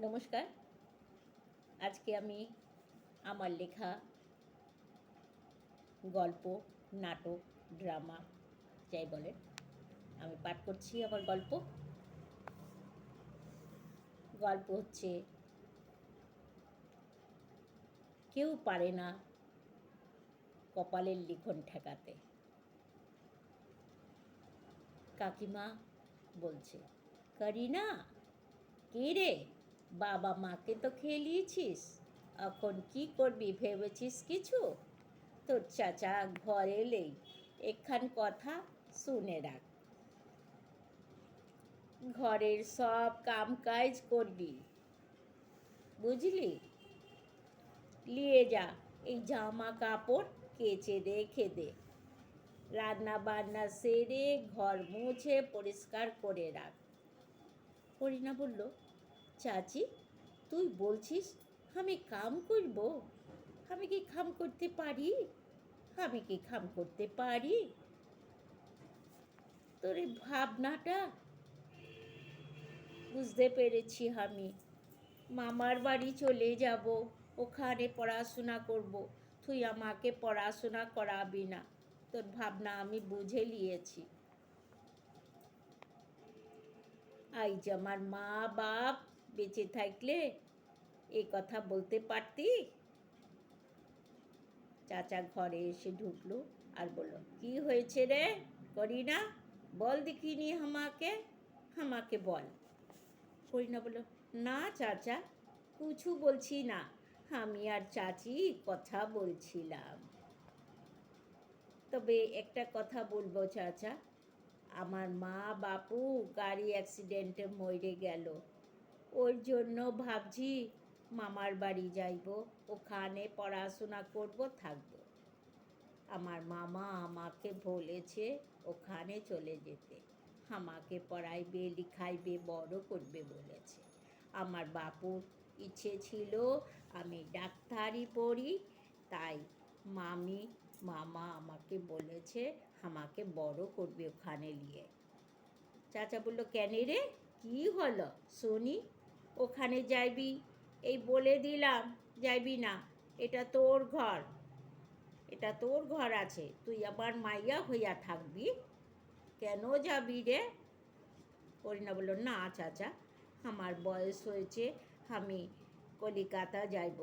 নমস্কার। আজকে আমি আমার লেখা গল্প, নাটক, ড্রামা, যাই বলেন, আমি পাঠ করছি আমার গল্প। গল্প হচ্ছে, কেউ পারে না কপালের লিখন ঠেকাতে। কাকিমা বলছে, করিনা, কে রে? বাবা মাকে তো খেলিয়েছিস। এখন কি করবি ভেবেছিস কিছু? তোর চাচা ঘরে এলেই একখান কথা শুনে রাখ। ঘরের সব কাম কাজ করবি। বুঝলি? নিয়ে যা, এই জামা কাপড় কেচে রেখে দে। রান্না বান্না সেরে ঘর মুছে পরিষ্কার করে রাখ। করিনা বলল চাচি, তুই বলছিস আমি কাম করব? আমি কি কাম করতে পারি? আমি কি কাম করতে পারি? তোর এই ভাবনাটা বুঝতে পেরেছি আমি। মামার বাড়ি চলে যাব, ওখানে পড়াশোনা করব। তুই আমাকে পড়াশোনা করাবি না। তোর ভাবনা আমি বুঝে নিয়েছি। আইজ আমার মা বাপ বেঁচে থাকলে এই কথা বলতে পারতি? চাচা ঘরে এসে ঢুকলো আর বলল, কি হয়েছে রে করিনা? বল দেখিনি আমাকে আমাকে বল। করিনা বলল, না চাচা, কিছু বলছি না। আমি আর চাচি কথা বলছিলাম। তবে একটা কথা বলব চাচা। আমার মা বাপু গাড়ি অ্যাক্সিডেন্টে মরে গেল। ওর জন্য ভাবছি মামার বাড়ি যাইব, ওখানে পড়াশোনা করব, থাকব। আমার মামা আমাকে বলেছে ওখানে চলে যেতে। আমাকে পড়াইবে, লিখাইবে, বড় করবে বলেছে। আমার বাপুর ইচ্ছে ছিল আমি ডাক্তারি পড়ি, তাই মামি, মামা আমাকে বলেছে আমাকে বড় করবে ওখানে নিয়ে। চাচা বলল, কেন রে? কি হলো? শুনি। ওখানে যাইবি। এই বলে দিলাম, যাইবি না, এটা তোর ঘর। এটা তোর ঘর আছে, তুই আবার মাইয়া হইয়া থাকবি। কেন যাবি রে? করিনা বলল, না চাচা আমার বয়স হয়েছে, আমি কলিকাতা যাইব,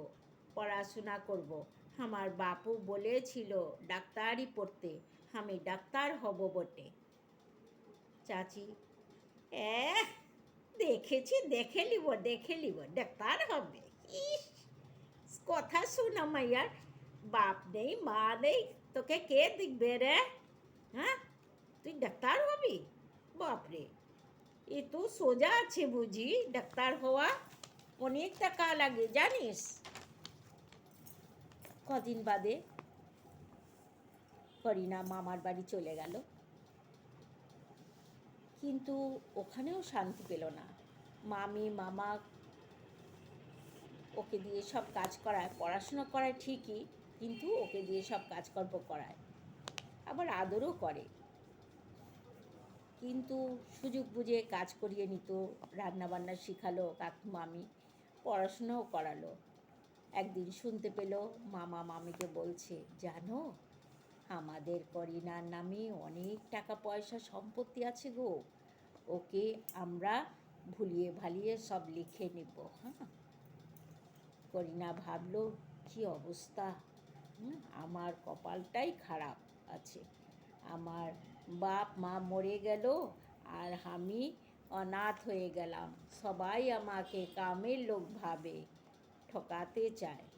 পড়াশোনা করব। আমার বাপু বলেছিল ডাক্তারি পড়তে, আমি ডাক্তার হব বটে। চাচি এ দেখেছি, দেখে নিব দেখে নিব। ডাক্তার হবে। ইস, কথা শোনা মাইয়ার বাপ নেই, মা নেই, তোকে কে দেখবে রে? হ্যাঁ? তুই ডাক্তার হবি? বাপরে এ তো সোজা আছে বুঝি ডাক্তার হওয়া অনেক টাকা লাগে, জানিস? কদিন বাদে করিনা মামার বাড়ি চলে গেল। কিন্তু ওখানেও শান্তি পেল না। মামি, মামা ওকে দিয়ে সব কাজ করায়, পড়াশোনা করায় ঠিকই, কিন্তু ওকে দিয়ে সব কাজকর্ম করায়। আবার আদরও করে। কিন্তু সুযোগ বুঝে কাজ করিয়ে নিত, রান্নাবান্না শিখালো কাকু, মামি, পড়াশোনাও করালো। একদিন শুনতে পেল মামা মামিকে বলছে, জানো আমাদের করিনার নামে অনেক টাকা পয়সা সম্পত্তি আছে গো। ওকে আমরা ভুলিয়ে ভালিয়ে সব লিখে নেব হ্যাঁ? করিনা ভাবল, কি অবস্থা? আমার কপালটাই খারাপ আছে। আমার বাপ মা মরে গেল আর আমি অনাথ হয়ে গেলাম। সবাই আমাকে কামের লোক ভাবে, ঠকাতে চায়।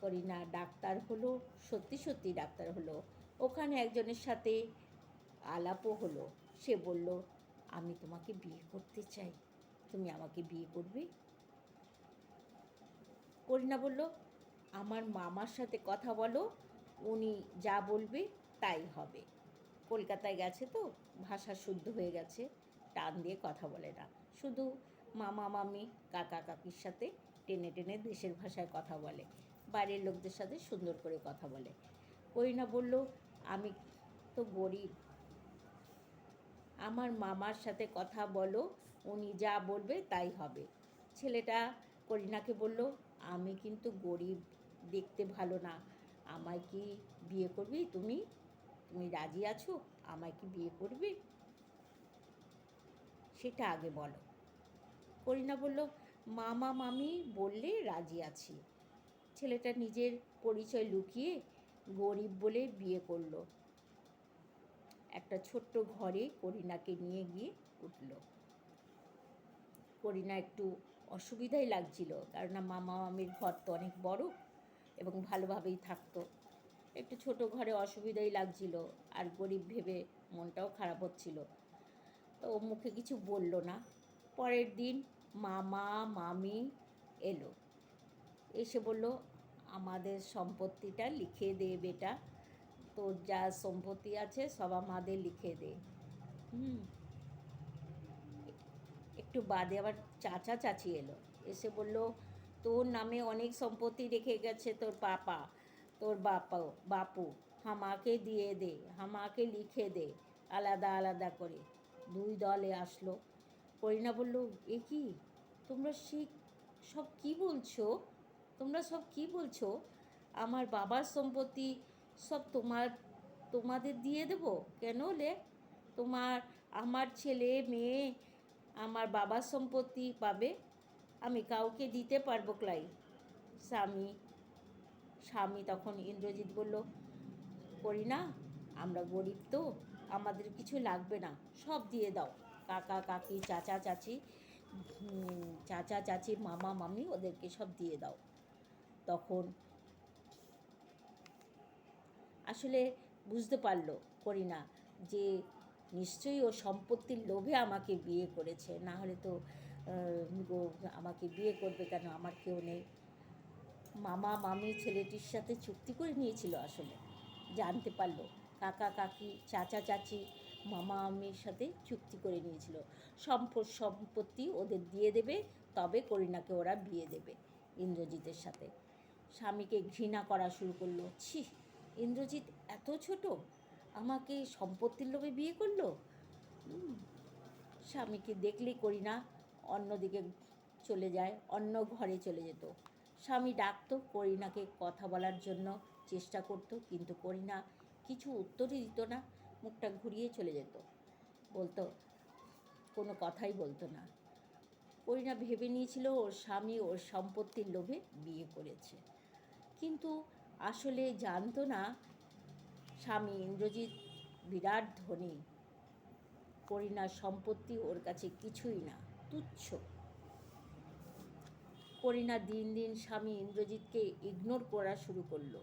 করিনা ডাক্তার হলো, সত্যি সত্যি ডাক্তার হলো। ওখানে একজনের সাথে আলাপও হলো। সে বলল, আমি তোমাকে বিয়ে করতে চাই। তুমি আমাকে বিয়ে করবে? করিনা বলল, আমার মামার সাথে কথা বলো, উনি যা বলবে তাই হবে। কলকাতায় গেছে তো, ভাষা শুদ্ধ হয়ে গেছে, টান দিয়ে কথা বলে না। শুধু মামা, মামি, কাকা, কাকির সাথে টেনে টেনে দেশের ভাষায় কথা বলে। বাইরের লোকদের সাথে সুন্দর করে কথা বলে। করিনা বলল, আমি তো গরিব। আমার মামার সাথে কথা বলো, উনি যা বলবে তাই হবে। ছেলেটা করিনাকে বলল, আমি কিন্তু গরিব, দেখতে ভালো না। আমায় কি বিয়ে করবি তুমি? তুমি রাজি আছো? আমায় কি বিয়ে করবি? সেটা আগে বলো। করিনা বলল, মামা, মামি বললে রাজি আছি। ছেলেটা নিজের পরিচয় লুকিয়ে গরিব বলে বিয়ে করল। একটা ছোট্ট ঘরে করিনাকে নিয়ে গিয়ে উঠল করিনা একটু অসুবিধাই লাগছিল কারণ মামা মামির ঘর তো অনেক বড় এবং ভালোভাবেই থাকতো। একটু ছোট ঘরে অসুবিধাই লাগছিল, আর গরিব ভেবে মনটাও খারাপ হচ্ছিল। তো ও মুখে কিছু বলল না। পরের দিন মামা মামি এলো। এসে বলল আমাদের সম্পত্তিটা লিখে দে বেটা। তোর যা সম্পত্তি আছে সব আমাদের লিখে দে। হুম। একটু বাদে আবার চাচা চাচি এলো। এসে বলল, তোর নামে অনেক সম্পত্তি রেখে গেছে তোর পাপা, তোর বাপা, বাপু। হামাকে দিয়ে দে হামাকে লিখে দে, আলাদা আলাদা করে। দুই দলে আসলো। করিনা বলল, এ কি? তোমরা সে সব কি বলছো? তোমরা সব কি বলছো? আমার বাবার সম্পত্তি সব তোমার, তোমাদের দিয়ে দেব? কেন লে? তোমার, আমার ছেলে, মেয়ে, আমার বাবার সম্পত্তি পাবে? আমি কাউকে দিতে পারব ক্লাই। স্বামী স্বামী তখন ইন্দ্রজিৎ বলল, করি না, আমরা গরিব তো, আমাদের কিছু লাগবে না, সব দিয়ে দাও। কাকা, কাকি, চাচা, চাচি চাচা, চাচি, মামা, মামি, ওদেরকে সব দিয়ে দাও। তখন আসলে বুঝতে পারল করিনা যে নিশ্চয়ই ও সম্পত্তির লোভে আমাকে বিয়ে করেছে, না হলে তো গো- আমাকে বিয়ে করবে কেন? আমার কেউ নেই। মামা, মামি ছেলেটির সাথে চুক্তি করে নিয়েছিল আসলে, জানতে পারল। কাকা, কাকি, চাচা, চাচি, মামা, মামির সাথে চুক্তি করে নিয়েছিল। সম্প, সম্পত্তি ওদের দিয়ে দেবে, তবে করিনাকে ওরা বিয়ে দেবে ইন্দ্রজিতের সাথে। স্বামীকে ঘৃণা করা শুরু করল। ছি, ইন্দ্রজিৎ এত ছোট, আমাকে সম্পত্তির লোভে বিয়ে করল? স্বামীকে দেখলেই করি না, অন্যদিকে চলে যায়, অন্য ঘরে চলে যেত। স্বামী ডাকতো, করিনাকে কথা বলার জন্য চেষ্টা করতো, কিন্তু করিনা কিছু উত্তরই দিত না, মুখটা ঘুরিয়ে চলে যেত। বলতো, কোনো কথাই বলতো না। করিনা ভেবে নিয়েছিল, ওর স্বামী ওর সম্পত্তির লোভে বিয়ে করেছে। কিন্তু আসলে জানতো না স্বামী ইন্দ্রজিৎ বিরাট ধনী। করিনার সম্পত্তি ওর কাছে কিছুই না, তুচ্ছ। করিনা দিন দিন স্বামী ইন্দ্রজিৎকে ইগনোর করা শুরু করল।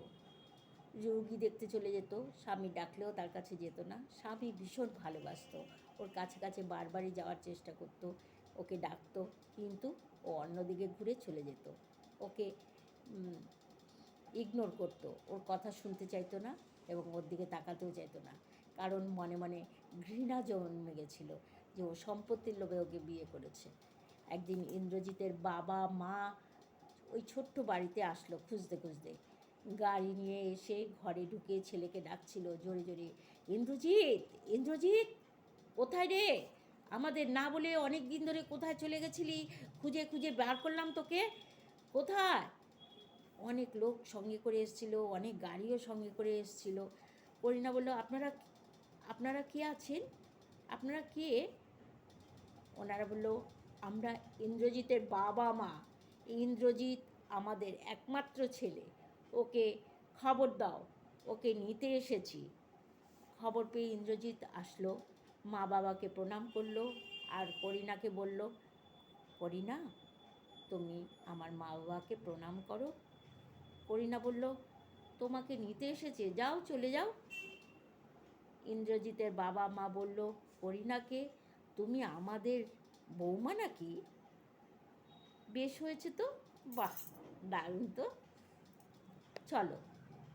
রুগী দেখতে চলে যেত, স্বামী ডাকলেও তার কাছে যেত না। স্বামী ভীষণ ভালোবাসত, ওর কাছে কাছে বারবারই যাওয়ার চেষ্টা করতো, ওকে ডাকতো, কিন্তু ও অন্যদিকে ঘুরে চলে যেত। ওকে ইগনোর করতো। ওর কথা শুনতে চাইতো না এবং ওর দিকে তাকাতেও চাইতো না। কারণ মনে মনে ঘৃণা জন্মে গেছিল যে ও সম্পত্তির লোভে ওকে বিয়ে করেছে। একদিন ইন্দ্রজিতের বাবা, মা ওই ছোট্ট বাড়িতে আসলো খুঁজতে খুঁজতে। গাড়ি নিয়ে এসে ঘরে ঢুকে ছেলেকে ডাকছিল জোরে জোরে, ইন্দ্রজিৎ ইন্দ্রজিৎ, কোথায় রে? আমাদের না বলে অনেক দিন ধরে কোথায় চলে গেছিলি? খুঁজে খুঁজে বার করলাম তোকে। কোথায়? অনেক লোক সঙ্গে করে এসেছিল, অনেক গাড়িও সঙ্গে করে এসেছিল। করিনা বলল, আপনারা আপনারা কে আছেন? আপনারা কে? ওনারা বলল, আমরা ইন্দ্রজিতের বাবা মা। ইন্দ্রজিৎ আমাদের একমাত্র ছেলে। ওকে খবর দাও, ওকে নিতে এসেছি। খবর পেয়ে ইন্দ্রজিৎ আসলো। মা বাবাকে প্রণাম করল আর করিনাকে বলল করিনা তুমি আমার মা বাবাকে প্রণাম করো। করিনা বলল, তোমাকে নিতে এসেছে, যাও, চলে যাও। ইন্দ্রজিতের বাবা মা বলল, করিনাকে, তুমি আমাদের বৌমা নাকি? বেশ হয়েছে তো? বাহ, দারুণ তো। চলো,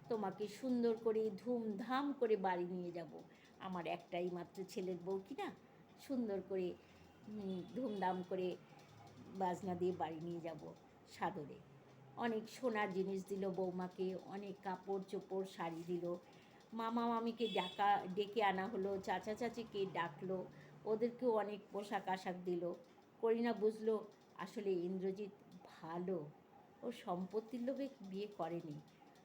তোমাকে সুন্দর করে ধুমধাম করে বাড়ি নিয়ে যাব। আমার একটাই মাত্র ছেলের বউ কি না? সুন্দর করে ধুমধাম করে বাজনা দিয়ে বাড়ি নিয়ে যাব সাদরে। অনেক সোনার জিনিস দিল বৌমাকে, অনেক কাপড় চোপড়, শাড়ি দিল। মামা মামিকে ডাকা, ডেকে আনা হলো, চাচা চাচিকে ডাকলো, ওদেরকেও অনেক পোশাক আশাক দিল। করিনা বুঝলো, আসলে ইন্দ্রজিৎ ভালো। ও সম্পত্তির লোভে বিয়ে করেনি।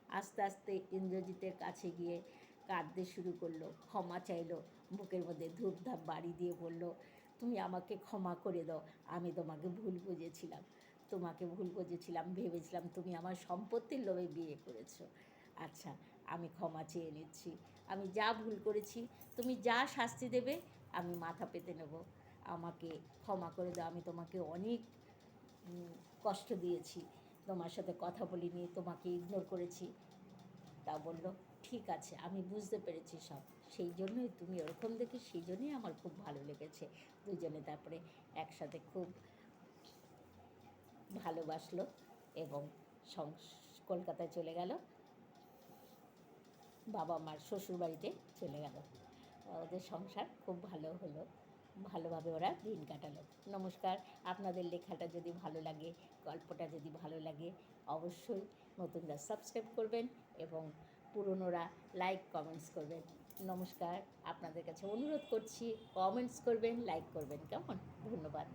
আস্তে আস্তে ইন্দ্রজিতের কাছে গিয়ে কাঁদতে শুরু করল, ক্ষমা চাইলো, বুকের মধ্যে ধূপধাপ বাড়ি দিয়ে বলল, তুমি আমাকে ক্ষমা করে দাও, আমি তোমাকে ভুল বুঝেছিলাম। তোমাকে ভুল বুঝেছিলাম, ভেবেছিলাম তুমি আমার সম্পত্তির লোভে বিয়ে করেছ। আচ্ছা আমি ক্ষমা চেয়ে নিচ্ছি। আমি যা ভুল করেছি, তুমি যা শাস্তি দেবে, আমি মাথা পেতে নেব। আমাকে ক্ষমা করে দাও, আমি তোমাকে অনেক কষ্ট দিয়েছি। তোমার সাথে কথা বলিনি, তোমাকে ইগনোর করেছি। তা বলল, ঠিক আছে, আমি বুঝতে পেরেছি সব। সেই জন্যই তুমি ওরকম দেখে, সেই জন্যই আমার খুব ভালো লেগেছে। দুজনে তারপরে একসাথে খুব ভালোবাসলো এবং কলকাতায় চলে গেল। বাবা মার শ্বশুর বাড়িতে চলে গেল। ওদের সংসার খুব ভালো হলো। ভালোভাবে ওরা দিন কাটালো। নমস্কার, আপনাদের লেখাটা যদি ভালো লাগে, গল্পটা যদি ভালো লাগে, অবশ্যই নতুনরা সাবস্ক্রাইব করবেন এবং পুরনোরা লাইক, কমেন্টস করবেন। নমস্কার, আপনাদের কাছে অনুরোধ করছি, কমেন্টস করবেন, লাইক করবেন। কেমন? ধন্যবাদ।